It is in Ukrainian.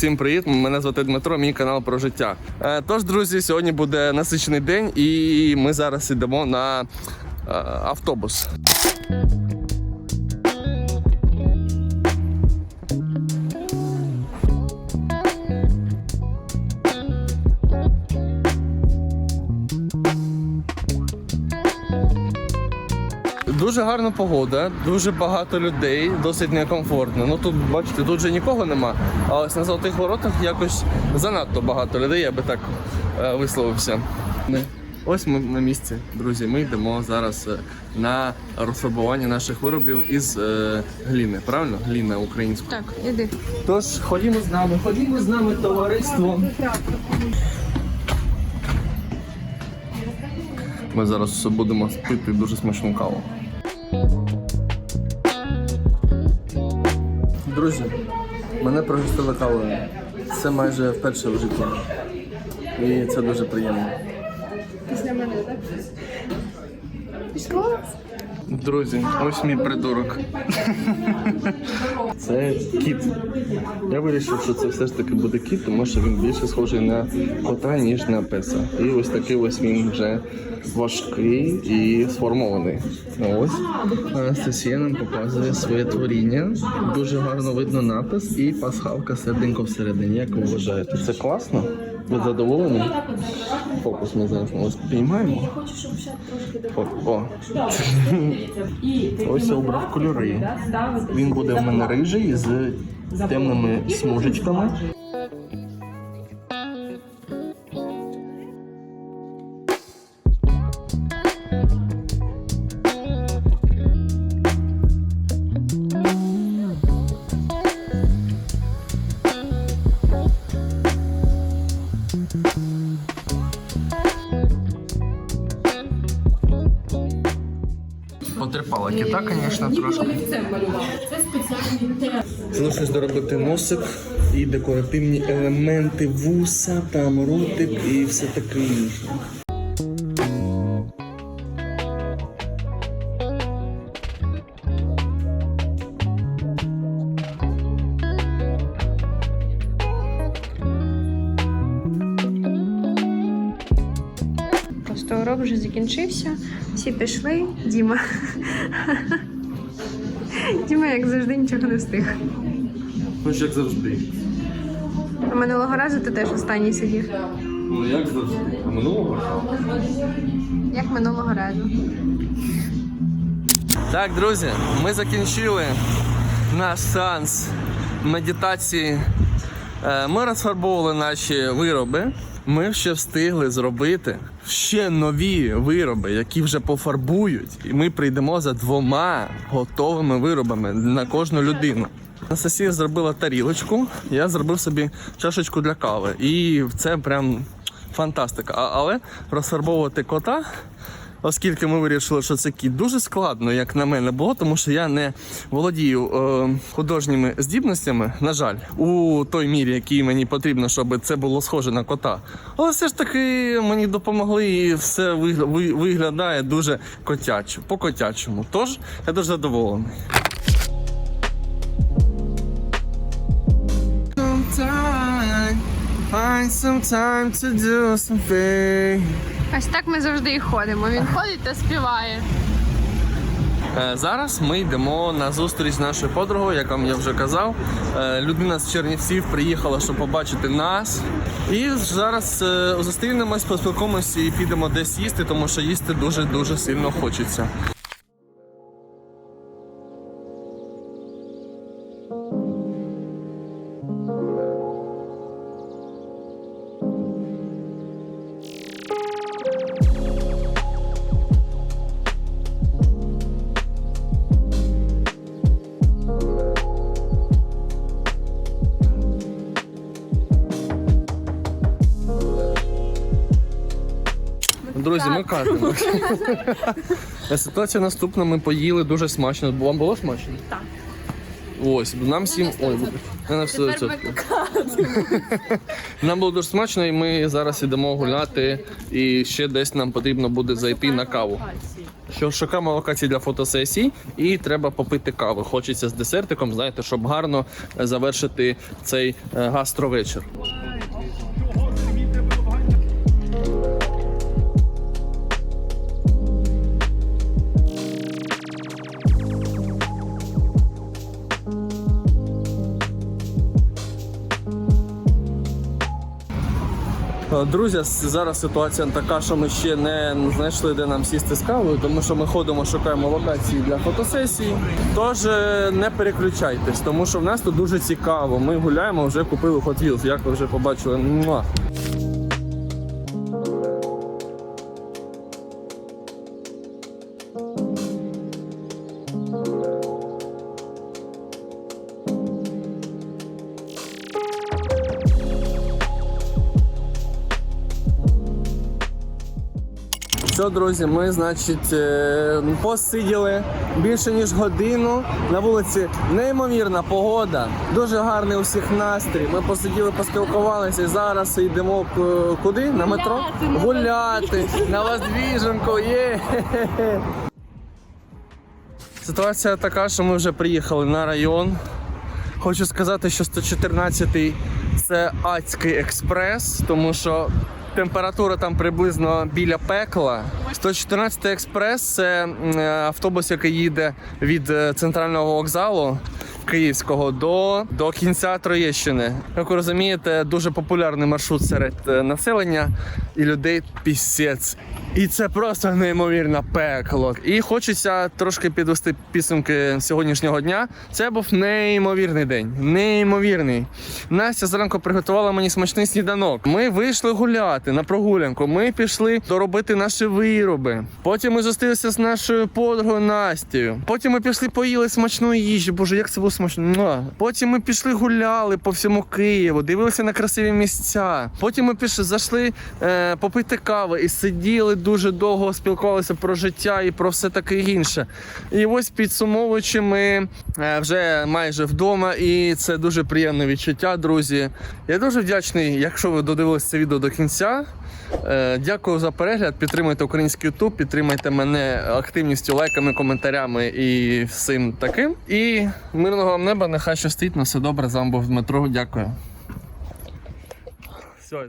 Всім привіт! Мене звати Дмитро, мій канал про життя. Е, Тож, друзі, сьогодні буде насичений день, і ми зараз йдемо на е, автобус. Гарна погода, дуже багато людей, досить некомфортно. Ну тут, бачите, тут же нікого нема. А ось на золотих воротах якось занадто багато людей, я би так е, висловився. Ось ми на місці, друзі. Ми йдемо зараз е, на розфарбування наших виробів із е, гліни. Правильно? Гліна українською. Так, іди. Тож ходімо з нами, ходімо з нами, товариство. Ми зараз будемо пити дуже смачну каву. Друзі, мене пригостили кавою. Це майже вперше в житті. І це дуже приємно. Друзі, ось мій придурок. Це кіт. Я вирішив, що це все ж таки буде кіт, тому що він більше схожий на кота, ніж на песа. І ось такий ось він вже важкий і сформований. Ось Анастасія нам показує своє творіння. Дуже гарно видно напис і пасхалка серденько всередині. Як ви вважаєте? Це класно? Ви задоволені? Фокус ми зараз ось піймаємо. О, о. Ось я обрав кольори. Він буде в мене рижий з темними смужечками. Потерпала кита, звісно, трошки. Залишилось доробити носик і декоративні елементи, вуса, там ротик і все таке інше. Просто урок вже закінчився. Всі пішли. Діма. Діма, як завжди, нічого не встиг. Ну, як завжди. А минулого разу ти теж останній сидів. Ну як завжди. А минулого? Як минулого разу. Так, друзі, ми закінчили наш сеанс медитації. Е, Ми розфарбовували наші вироби. Ми ще встигли зробити ще нові вироби, які вже пофарбують. І ми прийдемо за двома готовими виробами на кожну людину. Анастасія зробила тарілочку, я зробив собі чашечку для кави. І це прям фантастика. Але розфарбовувати кота Оскільки ми вирішили, що це кіт дуже складно, як на мене було, тому що я не володію е, художніми здібностями, на жаль, у той мірі, який мені потрібно, щоб це було схоже на кота. Але все ж таки мені допомогли і все вигля- виглядає дуже котячо, по котячому. Тож я дуже задоволений. Find some time to do something. Ось так ми завжди і ходимо. Він ходить та співає. Е, Зараз ми йдемо на зустріч з нашою подругою, як вам я вже казав. Е, Людина з Чернівців приїхала, щоб побачити нас. І зараз е, зустрінемось, поспілкуємося і підемо десь їсти, тому що їсти дуже дуже сильно хочеться. Друзі, ми кажемо. Ситуація наступна. Ми поїли дуже смачно. Вам було смачно? Так. Ось, нам всім. Ой, не на 100%. Нам було дуже смачно, і ми зараз ідемо гуляти. І ще десь нам потрібно буде зайти на каву. Що шукаємо локації для фотосесій, і треба попити кави. Хочеться з десертиком, знаєте, щоб гарно завершити цей е, гастровечір. Друзі, зараз ситуація така, що ми ще не знайшли, де нам сісти з кавою, тому що ми ходимо, шукаємо локації для фотосесії. Тож е, не переключайтесь, тому що в нас тут дуже цікаво. Ми гуляємо, вже купили Hot Wheels, як ви вже побачили. Муа. Все, друзі, ми, значить, е, посиділи більше ніж годину. На вулиці неймовірна погода, дуже гарний у всіх настрій. Ми посиділи, поспілкувалися і зараз йдемо куди? На метро? Гуляти на Воздвіженку. Є. Ситуація така, що ми вже приїхали на район. Хочу сказати, що 114-й це адський експрес, тому що температура там приблизно біля пекла. 114 експрес це е, автобус, який їде від е, центрального вокзалу. Київського до, до кінця Троєщини. Як ви розумієте, дуже популярний маршрут серед е, населення і людей пісець. І це просто неймовірне пекло. І хочеться трошки підвести підсумки сьогоднішнього дня. Це був неймовірний день. Неймовірний. Настя зранку приготувала мені смачний сніданок. Ми вийшли гуляти на прогулянку. Ми пішли доробити наші вироби. Потім ми зустрілися з нашою подругою Настею. Потім ми пішли поїли смачної їжі. Боже, як це було смачно. Потім ми пішли гуляли по всьому Києву, дивилися на красиві місця. Потім ми пішли, зайшли е, попити кави і сиділи дуже довго, спілкувалися про життя і про все таке інше. І ось підсумовуючи, ми е, вже майже вдома, і це дуже приємне відчуття, друзі. Я дуже вдячний, якщо ви додивилися це відео до кінця. Е, Дякую за перегляд. Підтримуйте український YouTube, підтримайте мене активністю, лайками, коментарями і всім таким. І мирного вам неба, нехай щастить, на все добре. З вами був Дмитро. Дякую. Все.